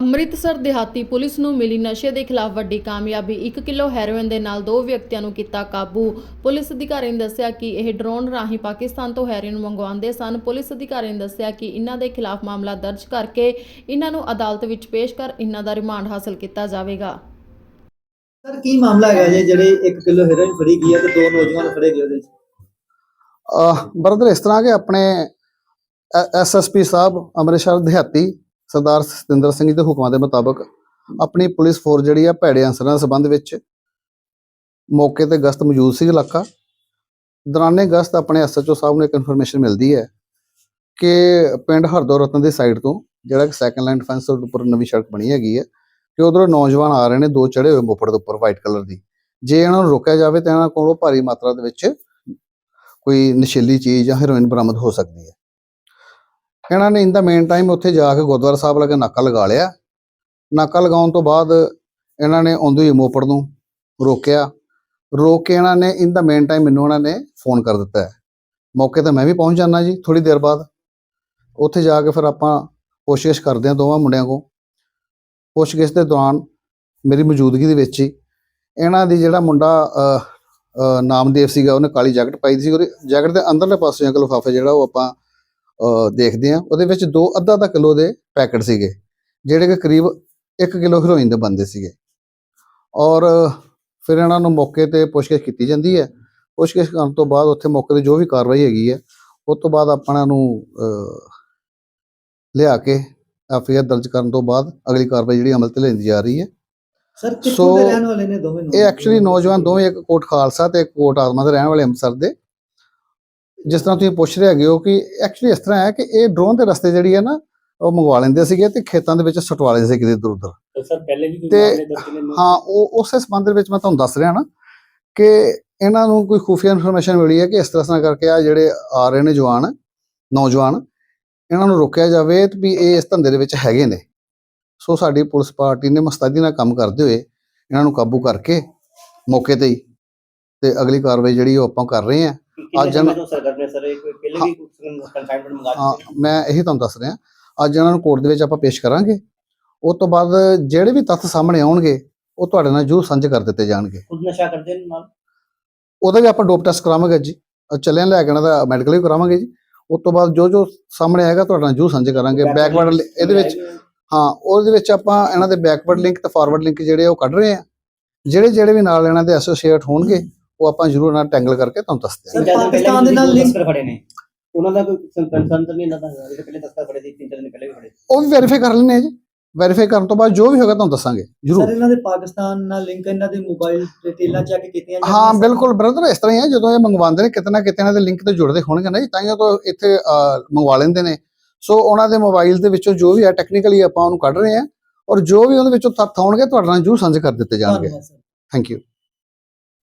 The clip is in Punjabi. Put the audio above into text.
ਅੰਮ੍ਰਿਤਸਰ ਦਿਹਾਤੀ ਪੁਲਿਸ ਨੂੰ ਮਿਲੀ ਨਸ਼ੇ ਦੇ ਖਿਲਾਫ ਵੱਡੀ ਕਾਮਯਾਬੀ। 1 ਕਿਲੋ ਹੈਰੋਇਨ ਦੇ ਨਾਲ ਦੋ ਵਿਅਕਤੀਆਂ ਨੂੰ ਕੀਤਾ ਕਾਬੂ। ਪੁਲਿਸ ਅਧਿਕਾਰੀ ਨੇ ਦੱਸਿਆ ਕਿ ਇਹ ਡਰੋਨ ਰਾਹੀਂ ਪਾਕਿਸਤਾਨ ਤੋਂ ਹੈਰੋਇਨ ਮੰਗਵਾਉਂਦੇ ਸਨ। ਪੁਲਿਸ ਅਧਿਕਾਰੀ ਨੇ ਦੱਸਿਆ ਕਿ ਇਹਨਾਂ ਦੇ ਖਿਲਾਫ ਮਾਮਲਾ ਦਰਜ ਕਰਕੇ ਇਹਨਾਂ ਨੂੰ ਅਦਾਲਤ ਵਿੱਚ ਪੇਸ਼ ਕਰ ਇਹਨਾਂ ਦਾ ਰਿਮਾਂਡ ਹਾਸਲ ਕੀਤਾ ਜਾਵੇਗਾ। ਸਰ ਕੀ ਮਾਮਲਾ ਹੈਗਾ ਜੀ ਜਿਹੜੇ 1 ਕਿਲੋ ਹੈਰੋਇਨ ਫੜੀ ਗਈ ਹੈ ਤੇ ਦੋ ਨੌਜਵਾਨ ਫੜੇ ਗਏ ਉਹਦੇ ਵਿੱਚ? ਬਰਦਰ ਇਸ ਤਰ੍ਹਾਂ ਕਿ ਆਪਣੇ ਐਸਐਸਪੀ ਸਾਹਿਬ ਅੰਮ੍ਰਿਤਸਰ ਦਿਹਾਤੀ ਸਰਦਾਰ ਸਤਿੰਦਰ ਸਿੰਘ ਜੀ ਦੇ ਹੁਕਮਾਂ ਦੇ ਮੁਤਾਬਕ ਆਪਣੀ ਪੁਲਿਸ ਫੋਰਸ ਜਿਹੜੀ ਆ ਭੈੜੇ ਅੰਸਰਾਂ ਦੇ ਸੰਬੰਧ ਵਿੱਚ ਮੌਕੇ ਤੇ ਗਸ਼ਤ ਮੌਜੂਦ ਸੀ ਇਲਾਕਾ। ਦੌਰਾਨੇ ਗਸ਼ਤ ਆਪਣੇ ਐਸਐਚਓ ਸਾਹਿਬ ਨੂੰ ਇੱਕ ਇਨਫੋਰਮੇਸ਼ਨ ਮਿਲਦੀ ਹੈ ਕਿ ਪਿੰਡ ਹਰਦੋ ਰਤਨ ਦੀ ਸਾਈਡ ਤੋਂ ਜਿਹੜਾ ਕਿ ਸੈਕੰਡ ਲਾਈਨ ਡਿਫੈਂਸ ਦੇ ਉੱਪਰ ਨਵੀਂ ਸੜਕ ਬਣੀ ਹੈਗੀ ਹੈ ਕਿ ਉਧਰੋਂ ਨੌਜਵਾਨ ਆ ਰਹੇ ਨੇ, ਦੋ ਚੜੇ ਹੋਏ ਮੋਪੜ ਦੇ ਉੱਪਰ ਵਾਈਟ ਕਲਰ ਦੀ। ਜੇ ਇਹਨਾਂ ਨੂੰ ਰੋਕਿਆ ਜਾਵੇ ਤਾਂ ਇਹਨਾਂ ਕੋਲੋਂ ਭਾਰੀ ਮਾਤਰਾ ਦੇ ਵਿੱਚ ਕੋਈ ਨਸ਼ੀਲੀ ਚੀਜ਼ ਜਾਂ ਹੈਰੋਇਨ ਬਰਾਮਦ ਹੋ ਸਕਦੀ ਹੈ। ਇਹਨਾਂ ਨੇ ਇਨ ਦਾ ਮੇਨ ਟਾਈਮ ਉੱਥੇ ਜਾ ਕੇ ਗੁਰਦੁਆਰਾ ਸਾਹਿਬ ਲਗੇ ਨਾਕਾ ਲਗਾ ਲਿਆ। ਨਾਕਾ ਲਗਾਉਣ ਤੋਂ ਬਾਅਦ ਇਹਨਾਂ ਨੇ ਆਉਂਦੇ ਹੀ ਮੋਪੜ ਨੂੰ ਰੋਕਿਆ। ਰੋਕ ਕੇ ਇਹਨਾਂ ਨੇ ਇਨ ਦਾ ਮੇਨ ਟਾਈਮ ਮੈਨੂੰ ਉਹਨਾਂ ਨੇ ਫੋਨ ਕਰ ਦਿੱਤਾ ਹੈ। ਮੌਕੇ ਤੇ ਮੈਂ ਵੀ ਪਹੁੰਚ ਜਾਣਾ ਜੀ ਥੋੜੀ ਦੇਰ ਬਾਅਦ। ਉੱਥੇ ਜਾ ਕੇ ਫਿਰ ਆਪਾਂ ਪੁੱਛਗਿੱਛ ਕਰਦੇ ਹਾਂ ਦੋਵਾਂ ਮੁੰਡਿਆਂ ਕੋ ਪੁੱਛਗਿੱਛ ਦੇ ਦੌਰਾਨ ਮੇਰੀ ਮੌਜੂਦਗੀ ਦੇ ਵਿੱਚ ਹੀ ਇਹਨਾਂ ਦੀ ਜਿਹੜਾ ਮੁੰਡਾ ਨਾਮਦੇਵ ਸੀਗਾ, ਉਹਨੇ ਕਾਲੀ ਜੈਕਟ ਪਾਈ ਦੀ ਸੀ। ਉਹਦੇ ਜੈਕਟ ਦੇ ਅੰਦਰਲੇ ਪਾਸੇ ਇੱਕ ਲਿਫਾਫਾ ਜਿਹੜਾ ਉਹ ਆਪਾਂ ਦੇਖਦੇ ਆ ਉਹਦੇ ਵਿੱਚ ਦੋ ਅੱਧਾ ਅੱਧਾ ਕਿਲੋ ਦੇ ਪੈਕਟ ਸੀਗੇ ਜਿਹੜੇ ਕਿ ਕਰੀਬ 1 ਕਿਲੋ ਹੈਰੋਇਨ ਦੇ ਬੰਦੇ ਸੀਗੇ। ਔਰ ਫਿਰ ਇਹਨਾਂ ਨੂੰ ਮੌਕੇ ਤੇ ਪੁੱਛਗਿੱਛ ਕੀਤੀ ਜਾਂਦੀ ਹੈ। ਪੁੱਛਗਿੱਛ ਕਰਨ ਤੋਂ ਬਾਅਦ ਉੱਥੇ ਮੌਕੇ ਤੇ ਜੋ ਵੀ ਕਾਰਵਾਈ ਹੈਗੀ ਹੈ ਉਸ ਤੋਂ ਬਾਅਦ ਆਪਾਂ ਇਹਨਾਂ ਨੂੰ ਲਿਆ ਕੇ ਐਫਆਈਆਰ ਦਰਜ ਕਰਨ ਤੋਂ ਬਾਅਦ ਅਗਲੀ ਕਾਰਵਾਈ ਜਿਹੜੀ ਅਮਲ ਤੇ ਲੈਂਦੀ ਜਾ ਰਹੀ ਹੈ। ਸਰ ਕਿੱਥੋਂ ਦੇ ਰਹਿਣ ਵਾਲੇ ਨੇ ਦੋਵੇਂ ਇਹ ਐਕਚੁਅਲੀ ਨੌਜਵਾਨ ਦੋਵੇਂ ਇੱਕ ਕੋਟ ਖਾਲਸਾ ਤੇ ਇੱਕ ਕੋਟ ਆਤਮਾ ਦੇ ਰਹਿਣ ਵਾਲੇ ਅੰਮ੍ਰਿਤਸਰ ਦੇ। ਜਿਸ ਤਰ੍ਹਾਂ ਤੁਸੀਂ ਪੁੱਛ ਰਹੇ ਹੈਗੇ ਹੋ ਕਿ ਐਕਚੁਅਲੀ ਇਸ ਤਰ੍ਹਾਂ ਹੈ ਕਿ ਇਹ ਡਰੋਨ ਦੇ ਰਸਤੇ ਜਿਹੜੀ ਹੈ ਨਾ ਉਹ ਮੰਗਵਾ ਲੈਂਦੇ ਸੀਗੇ ਤੇ ਖੇਤਾਂ ਦੇ ਵਿੱਚ ਸਟਵਾ ਲੈਂਦੇ ਸੀ ਕਿਤੇ ਇੱਧਰ ਉੱਧਰ। ਤੇ ਸਰ ਪਹਿਲੇ ਵੀ ਕੋਈ ਤੇ ਮਾਮਲੇ ਦਰਜ ਨੇ ਹਾਂ ਉਹ ਉਸੇ ਸੰਬੰਧ ਦੇ ਵਿੱਚ ਮੈਂ ਤੁਹਾਨੂੰ ਦੱਸ ਰਿਹਾ ਨਾ ਕਿ ਇਹਨਾਂ ਨੂੰ ਕੋਈ ਖੁਫੀਆ ਇਨਫੋਰਮੇਸ਼ਨ ਮਿਲੀ ਹੈ ਕਿ ਇਸ ਤਰ੍ਹਾਂ ਕਰਕੇ ਆ ਜਿਹੜੇ ਆ ਰਹੇ ਨੇ ਜਵਾਨ ਨੌਜਵਾਨ ਇਹਨਾਂ ਨੂੰ ਰੋਕਿਆ ਜਾਵੇ ਤੇ ਵੀ ਇਹ ਇਸ ਧੰਦੇ ਦੇ ਵਿੱਚ ਹੈਗੇ ਨੇ। ਸੋ ਸਾਡੀ ਪੁਲਿਸ ਪਾਰਟੀ ਨੇ ਮਸਤੈਦੀ ਨਾਲ ਕੰਮ ਕਰਦੇ ਹੋਏ ਇਹਨਾਂ ਨੂੰ ਕਾਬੂ ਕਰਕੇ ਮੌਕੇ ਤੇ ਹੀ ਤੇ ਅਗਲੀ ਕਾਰਵਾਈ ਜਿਹੜੀ ਉਹ ਆਪਾਂ ਕਰ ਰਹੇ ਹਾਂ। ਅੱਜ ਸਰਗਰਮ ਨੇ ਸਰ ਇਹ ਪਹਿਲੇ ਵੀ ਕਨਸਾਈਨਮੈਂਟ ਮੰਗਾ ਹਾਂ ਮੈਂ ਇਹੀ ਤੁਹਾਨੂੰ ਦੱਸ ਰਿਹਾ। ਅੱਜ ਇਹਨਾਂ ਨੂੰ ਕੋਰਟ ਦੇ ਵਿੱਚ ਆਪਾਂ ਪੇਸ਼ ਕਰਾਂਗੇ। ਉਸ ਤੋਂ ਬਾਅਦ ਜਿਹੜੇ ਵੀ ਤੱਥ ਸਾਹਮਣੇ ਆਉਣਗੇ ਉਹ ਤੁਹਾਡੇ ਨਾਲ ਜੂ ਸਾਂਝੇ ਕਰ ਦਿੱਤੇ ਜਾਣਗੇ। ਖੁਦ ਨਸ਼ਾ ਕਰਦੇ ਨੇ ਨਾਲ? ਉਹਦਾ ਵੀ ਆਪਾਂ ਡੋਪ ਟੈਸਟ ਕਰਾਵਾਂਗੇ ਜੀ ਚੱਲਿਆਂ ਲੈ ਕੇ ਇਹਨਾਂ ਦਾ ਮੈਡੀਕਲ ਵੀ ਕਰਾਵਾਂਗੇ ਜੀ। ਉਸ ਤੋਂ ਬਾਅਦ ਜੋ ਜੋ ਸਾਹਮਣੇ ਆਏਗਾ ਤੁਹਾਡੇ ਨਾਲ ਜੂ ਸਾਂਝੇ ਕਰਾਂਗੇ। ਬੈਕਵਰਡ ਇਹਦੇ ਵਿੱਚ ਹਾਂ। ਉਹਦੇ ਵਿੱਚ ਆਪਾਂ ਇਹਨਾਂ ਦੇ ਬੈਕਵਰਡ ਲਿੰਕ ਤੇ ਫਾਰਵਰਡ ਲਿੰਕ ਜਿਹੜੇ ਉਹ ਕੱਢ ਰਹੇ ਆ। ਜਿਹੜੇ ਜਿਹੜੇ ਵੀ ਨਾਲ ਇਹਨਾਂ ਦੇ ਐਸੋਸੀਏਟ ਹੋਣਗੇ ਉਹ ਆਪਾਂ ਜ਼ਰੂਰ ਇਹਨਾਂ ਟੈਂਗਲ ਕਰਕੇ ਤੁਹਾਨੂੰ ਦੱਸਦੇ ਹਾਂ ਸਰ, ਪਾਕਿਸਤਾਨ ਦੇ ਨਾਲ link- ਖੜੇ ਨੇ। ਉਹਨਾਂ ਦਾ ਕੋਈ ਕੰਸਰਨ ਤਾਂ ਨਹੀਂ ਇਹਨਾਂ ਦਾ ਜਿਹੜੇ ਪਹਿਲੇ ਦਸਤਖਤ ਖੜੇ ਸੀ ਤਿੰਨ ਚਾਰ ਦਿਨ ਪਹਿਲੇ ਵੀ ਖੜੇ ਸੀ। ਉਹ ਵੀ ਵੈਰੀਫਾਈ ਕਰ ਲੈਣੇ ਆ ਜੀ। ਵੈਰੀਫਾਈ ਕਰਨ ਤੋਂ ਬਾਅਦ ਜੋ ਵੀ ਹੋਗਾ ਤੁਹਾਨੂੰ ਦੱਸਾਂਗੇ ਸਰ ਜ਼ਰੂਰ ਇਹਨਾਂ ਦੇ ਪਾਕਿਸਤਾਨ ਨਾਲ ਲਿੰਕ ਇਹਨਾਂ ਦੇ ਮੋਬਾਈਲ ਡਿਟੇਲਾਂ ਚੈੱਕ ਕੀਤੀਆਂ ਹਾਂ ਸਰ? ਬਿਲਕੁਲ ਬ੍ਰਦਰ ਇਸ ਤਰ੍ਹਾਂ ਹੀ ਹੈ ਜਦੋਂ ਇਹ ਮੰਗਵਾਉਂਦੇ ਨੇ ਕਿਤੇ ਨਾ ਕਿਤੇ ਇਹਨਾਂ ਦੇ ਲਿੰਕ ਤੇ ਜੁੜਦੇ ਹੋਣਗੇ ਨਾ ਜੀ ਤਾਂ ਹੀ ਉਹ ਤੋਂ ਇੱਥੇ ਮੰਗਵਾ ਲੈਂਦੇ ਨੇ। ਸੋ ਉਹਨਾਂ ਦੇ ਮੋਬਾਈਲ ਦੇ ਵਿੱਚੋਂ ਜੋ ਵੀ ਹੈ ਟੈਕਨੀਕਲੀ ਆਪਾਂ ਉਹਨੂੰ ਕੱਢ ਰਹੇ ਹਾਂ ਔਰ ਜੋ ਵੀ ਉਹਦੇ ਵਿੱਚੋਂ ਤੱਥ ਆਉਣਗੇ ਤੁਹਾਡੇ ਨਾਲ ਜੂ ਸਾਂਝੇ ਕਰ ਦਿੱਤੇ ਜਾਣਗੇ। Sir thank you